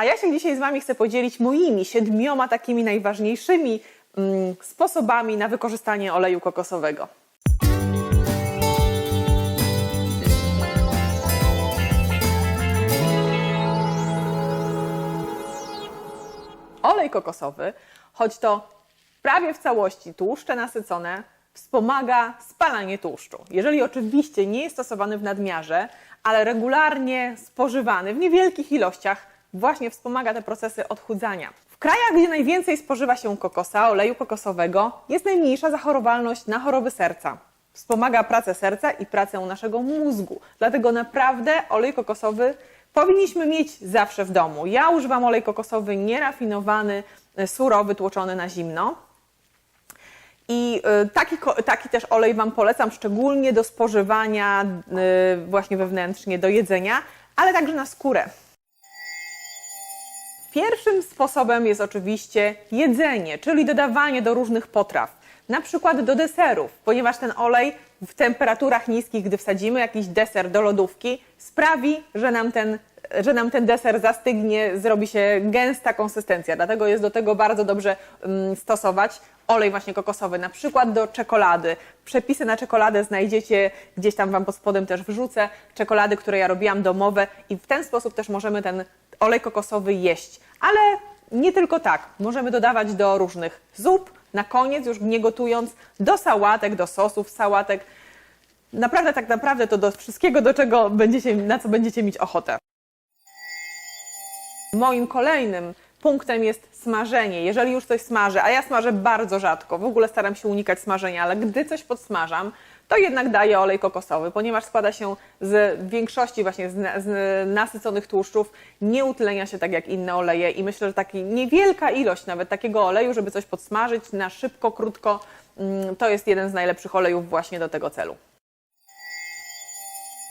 A ja się dzisiaj z Wami chcę podzielić moimi siedmioma takimi najważniejszymi mm, sposobami na wykorzystanie oleju kokosowego. Olej kokosowy, choć to prawie w całości tłuszcze nasycone, wspomaga spalanie tłuszczu. Jeżeli oczywiście nie jest stosowany w nadmiarze, ale regularnie spożywany w niewielkich ilościach, właśnie wspomaga te procesy odchudzania. W krajach, gdzie najwięcej spożywa się kokosa, oleju kokosowego, jest najmniejsza zachorowalność na choroby serca. Wspomaga pracę serca i pracę naszego mózgu. Dlatego naprawdę olej kokosowy powinniśmy mieć zawsze w domu. Ja używam olej kokosowy nierafinowany, e, surowy, tłoczony na zimno. I y, taki, taki też olej Wam polecam szczególnie do spożywania y, właśnie wewnętrznie, do jedzenia, ale także na skórę. Pierwszym sposobem jest oczywiście jedzenie, czyli dodawanie do różnych potraw, na przykład do deserów, ponieważ ten olej w temperaturach niskich, gdy wsadzimy jakiś deser do lodówki, sprawi, że nam ten, że nam ten deser zastygnie, zrobi się gęsta konsystencja. Dlatego jest do tego bardzo dobrze mm, stosować olej właśnie kokosowy, na przykład do czekolady. Przepisy na czekoladę znajdziecie gdzieś tam Wam pod spodem też wrzucę. Czekolady, które ja robiłam domowe i w ten sposób też możemy ten olej kokosowy jeść. Ale nie tylko tak. Możemy dodawać do różnych zup, na koniec już nie gotując, do sałatek, do sosów sałatek. Naprawdę, tak naprawdę to do wszystkiego, do czego będziecie, na co będziecie mieć ochotę. Moim kolejnym punktem jest smażenie. Jeżeli już coś smażę, a ja smażę bardzo rzadko, w ogóle staram się unikać smażenia, ale gdy coś podsmażam, to jednak daję olej kokosowy, ponieważ składa się z większości właśnie z, z nasyconych tłuszczów, nie utlenia się tak jak inne oleje i myślę, że taka niewielka ilość nawet takiego oleju, żeby coś podsmażyć na szybko, krótko, mm, to jest jeden z najlepszych olejów właśnie do tego celu.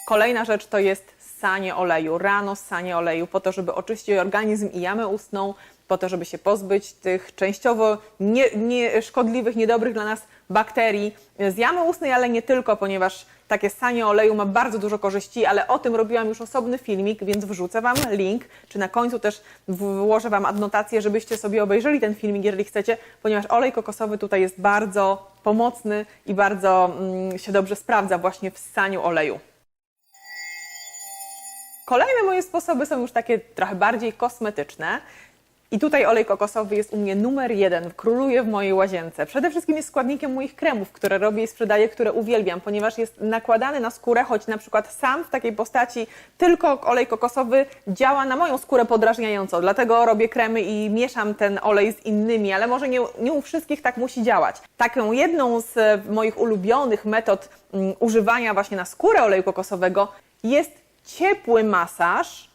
Kolejna rzecz to jest ssanie oleju, rano ssanie oleju, po to, żeby oczyścić organizm i jamę ustną, po to, żeby się pozbyć tych częściowo nie, nie szkodliwych, niedobrych dla nas bakterii z jamy ustnej, ale nie tylko, ponieważ takie ssanie oleju ma bardzo dużo korzyści, ale o tym robiłam już osobny filmik, więc wrzucę Wam link, czy na końcu też włożę Wam adnotację, żebyście sobie obejrzeli ten filmik, jeżeli chcecie, ponieważ olej kokosowy tutaj jest bardzo pomocny i bardzo mm, się dobrze sprawdza właśnie w ssaniu oleju. Kolejne moje sposoby są już takie trochę bardziej kosmetyczne. I tutaj olej kokosowy jest u mnie numer jeden, króluje w mojej łazience. Przede wszystkim jest składnikiem moich kremów, które robię i sprzedaję, które uwielbiam, ponieważ jest nakładany na skórę, choć na przykład sam w takiej postaci tylko olej kokosowy działa na moją skórę podrażniająco. Dlatego robię kremy i mieszam ten olej z innymi, ale może nie, nie u wszystkich tak musi działać. Taką jedną z e, moich ulubionych metod mm, używania właśnie na skórę oleju kokosowego jest ciepły masaż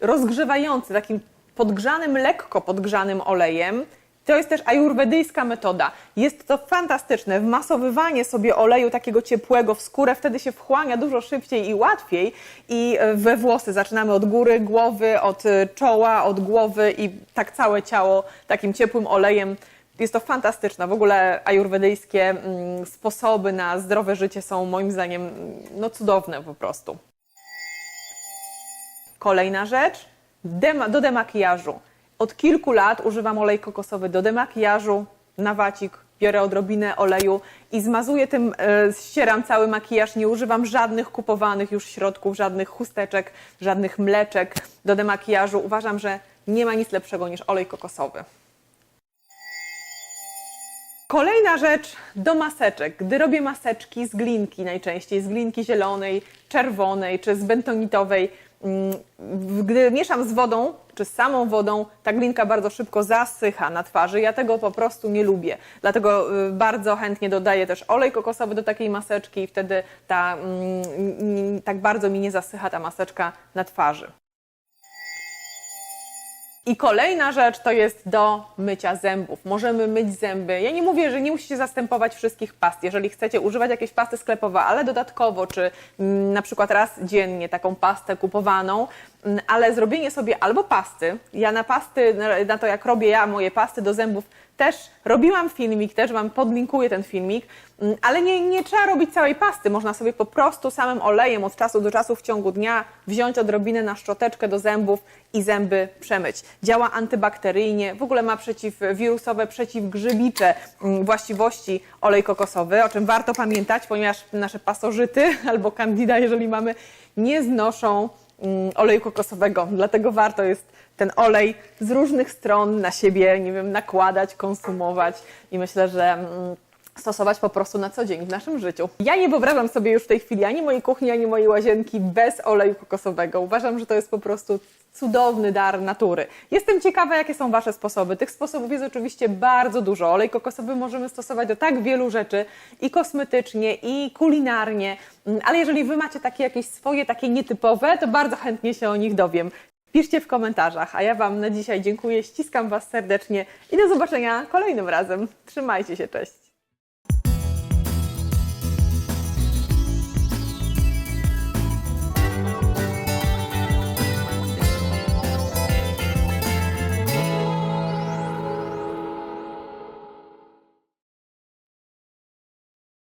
rozgrzewający, takim podgrzanym, lekko podgrzanym olejem. To jest też ajurwedyjska metoda. Jest to fantastyczne. Wmasowywanie sobie oleju takiego ciepłego w skórę, wtedy się wchłania dużo szybciej i łatwiej. I e, we włosy zaczynamy od góry głowy, od e, czoła, od głowy i tak całe ciało takim ciepłym olejem. Jest to fantastyczne. W ogóle ajurwedyjskie mm, sposoby na zdrowe życie są moim zdaniem mm, no, cudowne po prostu. Kolejna rzecz, do demakijażu. Od kilku lat używam olej kokosowy do demakijażu, na wacik, biorę odrobinę oleju i zmazuję tym, e, ścieram cały makijaż. Nie używam żadnych kupowanych już środków, żadnych chusteczek, żadnych mleczek do demakijażu. Uważam, że nie ma nic lepszego niż olej kokosowy. Kolejna rzecz do maseczek. Gdy robię maseczki z glinki najczęściej, z glinki zielonej, czerwonej czy z bentonitowej, gdy mieszam z wodą czy z samą wodą, ta glinka bardzo szybko zasycha na twarzy. Ja tego po prostu nie lubię. Dlatego y, bardzo chętnie dodaję też olej kokosowy do takiej maseczki i wtedy ta, mm, tak bardzo mi nie zasycha ta maseczka na twarzy. I kolejna rzecz to jest do mycia zębów. Możemy myć zęby. Ja nie mówię, że nie musicie zastępować wszystkich past. Jeżeli chcecie używać jakiejś pasty sklepowej, ale dodatkowo, czy mm, na przykład raz dziennie taką pastę kupowaną, ale zrobienie sobie albo pasty. Ja na pasty, na- to jak robię ja moje pasty do zębów, też robiłam filmik, też Wam podlinkuję ten filmik, ale nie, nie trzeba robić całej pasty. Można sobie po prostu samym olejem od czasu do czasu w ciągu dnia wziąć odrobinę na szczoteczkę do zębów i zęby przemyć. Działa antybakteryjnie, w ogóle ma przeciwwirusowe, przeciwgrzybicze właściwości olej kokosowy, o czym warto pamiętać, ponieważ nasze pasożyty albo candida, jeżeli mamy, nie znoszą oleju kokosowego. Dlatego warto jest ten olej z różnych stron na siebie, nie wiem, nakładać, konsumować i myślę, że mm, stosować po prostu na co dzień w naszym życiu. Ja nie wyobrażam sobie już w tej chwili ani mojej kuchni, ani mojej łazienki bez oleju kokosowego. Uważam, że to jest po prostu cudowny dar natury. Jestem ciekawa, jakie są Wasze sposoby. Tych sposobów jest oczywiście bardzo dużo. Olej kokosowy możemy stosować do tak wielu rzeczy i kosmetycznie, i kulinarnie, Mm, ale jeżeli Wy macie takie jakieś swoje, takie nietypowe, to bardzo chętnie się o nich dowiem. Piszcie w komentarzach, a ja Wam na dzisiaj dziękuję, ściskam Was serdecznie i do zobaczenia kolejnym razem. Trzymajcie się, cześć!